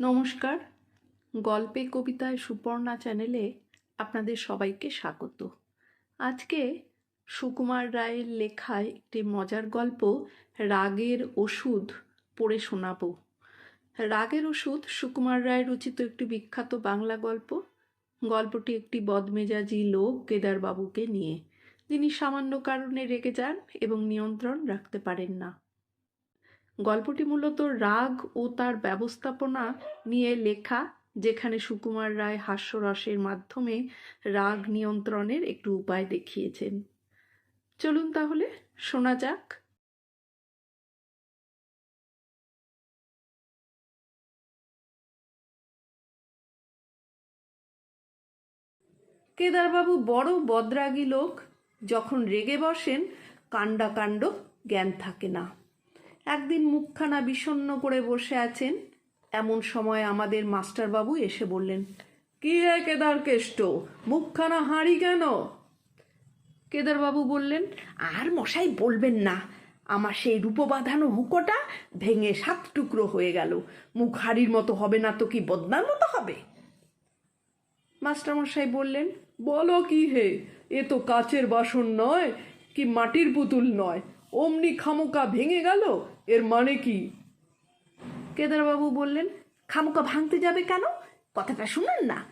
নমস্কার। গল্পে, কবিতায়, সুপর্ণা চ্যানেলে আপনাদের সবাইকে স্বাগত। আজকে সুকুমার রায়ের লেখায় একটি মজার গল্প, রাগের ওষুধ পড়ে শোনাব। রাগের ওষুধ সুকুমার রায় রচিত একটি বিখ্যাত বাংলা গল্প। গল্পটি একটি বদমেজাজি লোক কেদারবাবুকে নিয়ে। যিনি সামান্য কারণে রেগে যান এবং নিয়ন্ত্রণ রাখতে পারেন না। গল্পটি মূলত রাগ ও তার ব্যবস্থাপনা নিয়ে লেখা, যেখানে সুকুমার রায় হাস্যরসের মাধ্যমে রাগ নিয়ন্ত্রণের একটু উপায় দেখিয়েছেন। চলুন তাহলে শোনা যাক। কেদারবাবু বড় বদরাগী লোক, যখন রেগে বসেন, কাণ্ডাকাণ্ড জ্ঞান থাকে না। একদিন মুখখানা বিষণ্ণ করে বসে আছেন। এমন সময় আমাদের মাস্টারবাবু এসে বললেন, কি হে কেদার কেষ্ট, মুখখানা হাঁড়ি কেন? কেদারবাবু বললেন, আর মশাই বলবেন না, আমার সেই রূপ বাঁধানো হুকোটা ভেঙে সাত টুকরো হয়ে গেল, মুখ হাড়ির মতো হবে না তো কি বদনার মতো হবে? মাস্টারমশাই বললেন, বলো কি হে, এ তো কাচের বাসন নয় কি মাটির পুতুল নয়? অমনি খামোকা ভেঙে গেল? এর মানে কি? কেদারবাবু বললেন, খামোকা ভাঙতে যাবে কেন? কথাটা শুনুন না।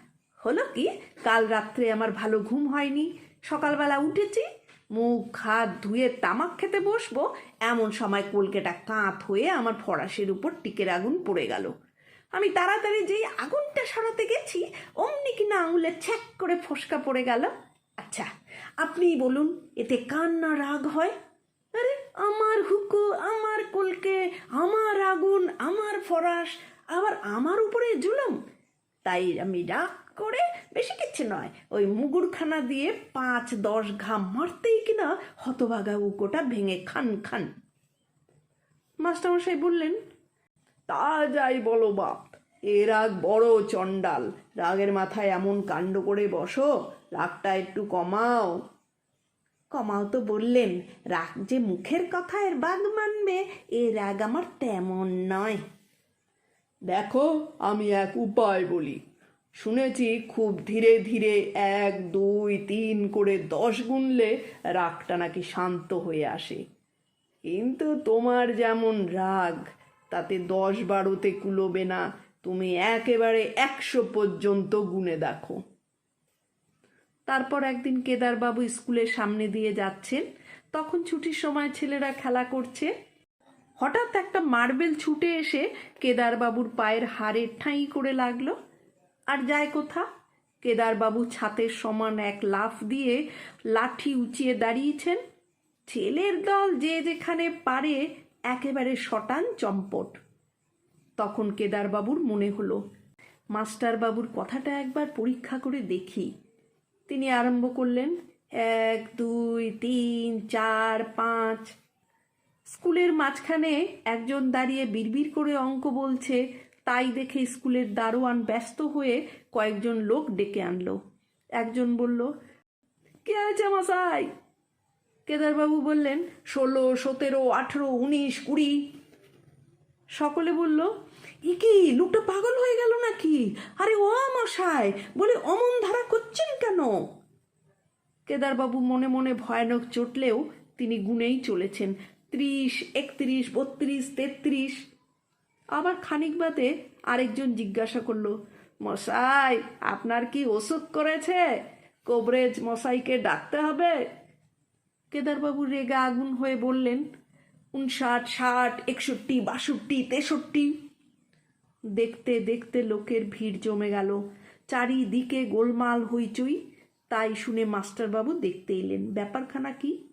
হলো কি, কাল রাত্রে আমার ভালো ঘুম হয়নি। সকালবেলা উঠেছি, মুখ, হাত ধুয়ে তামাক খেতে বসবো। এমন সময় কলকেটা কাঁত হয়ে আমার ফরাসের উপর টিকের আগুন পড়ে গেল। আমি তাড়াতাড়ি যেই আগুনটা সরাতে গেছি, অমনি কিনা আঙুলে ছ্যাক করে ফসকা পড়ে গেল। আচ্ছা আপনি বলুন, এতে কার না রাগ হয়? আরে, আমার হুকু, আমার কলকে, আমার আগুন, আমার ফরাস, আবার আমার উপরে জুলুম। তাই আমি রাগ করে বেশি কিচ্ছু নয়, ওই মুগুরখানা দিয়ে পাঁচ, দশ ঘাম মারতেই কিনা হতভাগা উকোটা ভেঙে খান খান। মাস্টারমশাই বললেন, তা যাই বলো বাপ এ রাগ বড় চণ্ডাল। রাগের মাথায় এমন কাণ্ড করে বসো, রাগটা একটু কমাও। কমাও তো বললেন, রাগ যে মুখের কথা এর বাদ মানবে, এ রাগ আমার তেমন নয়। দেখো, আমি এক উপায় বলি। শুনেছি খুব ধীরে ধীরে এক, দুই, তিন করে দশ গুনলে রাগটা নাকি শান্ত হয়ে আসে। কিন্তু তোমার যেমন রাগ, তাতে দশ বারোতে কুলোবে না। তুমি একেবারে একশো পর্যন্ত গুনে দেখো। তারপর একদিন কেদারবাবু স্কুলের সামনে দিয়ে যাচ্ছেন। তখন ছুটির সময় ছেলেরা খেলা করছে। হঠাৎ একটা মার্বেল ছুটে এসে কেদারবাবুর পায়ের হাড়ে ঠাঁই করে লাগল। আর যায় কোথা? কেদারবাবু ছাতের সমান এক লাফ দিয়ে লাঠি উঁচিয়ে দাঁড়িয়েছেন। ছেলের দল যে যেখানে পারে একেবারে শটান চম্পট। তখন কেদারবাবুর মনে হলো, মাস্টারবাবুর কথাটা একবার পরীক্ষা করে দেখি। তিনি আরম্ভ করলেন, এক, দুই, তিন, চার, পাঁচ। স্কুলের মাঝখানে একজন দাঁড়িয়ে বিড়বিড় করে অঙ্ক বলছে, তাই দেখে স্কুলের দারোয়ান ব্যস্ত হয়ে কয়েকজন লোক ডেকে আনলো। একজন বলল, কে আছে মশাই? কেদারবাবু বললেন, ষোলো, সতেরো, আঠেরো, উনিশ, কুড়ি। সকলে বলল, এ কি, লোকটা পাগল হয়ে গেল নাকি? আরে ও মশাই, বলে অমন ধারা করছেন কেন? কেদারবাবু মনে মনে ভয়ানক চটলেও তিনি গুনেই চলেছেন, ত্রিশ, একত্রিশ, বত্রিশ, তেত্রিশ। আবার খানিক বাদে আরেকজন জিজ্ঞাসা করল, মশাই, আপনার কি অসুখ করেছে? কবরেজ মশাইকে ডাকতে হবে? কেদারবাবু রেগে আগুন হয়ে বললেন উনষাট, ষাট, একষট্টি, বাষট্টি, তেষট্টি। দেখতে দেখতে লোকের ভিড় জমে গেল। চারিদিকে গোলমাল হইচই। তাই শুনে মাস্টারবাবু দেখতে এলেন। ব্যাপারখানা কি?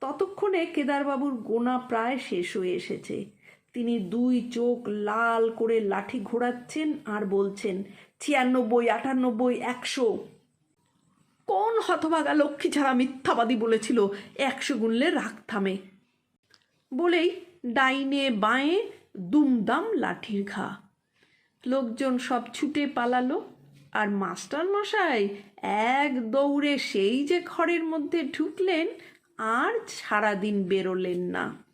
ততক্ষণে কেদারবাবুর গোনা প্রায় শেষ হয়ে এসেছে। তিনি দুই চোখ লাল করে লাঠি ঘোরাচ্ছেন আর বলছেন, ছিয়ানব্বই, আটানব্বই, একশো। কোন হতভাগা লক্ষ্মী ছাড়া মিথ্যাবাদী বলেছিল, একশো গুনলে রাগ থামে। বলেই ডাইনে বাঁয়ে দুমদাম লাঠির ঘা। লোকজন সব ছুটে পালালো আর মাস্টার মশাই এক দৌড়ে সেই যে ঘরের মধ্যে ঢুকলেন, আর সারাদিন বেরোলেন না।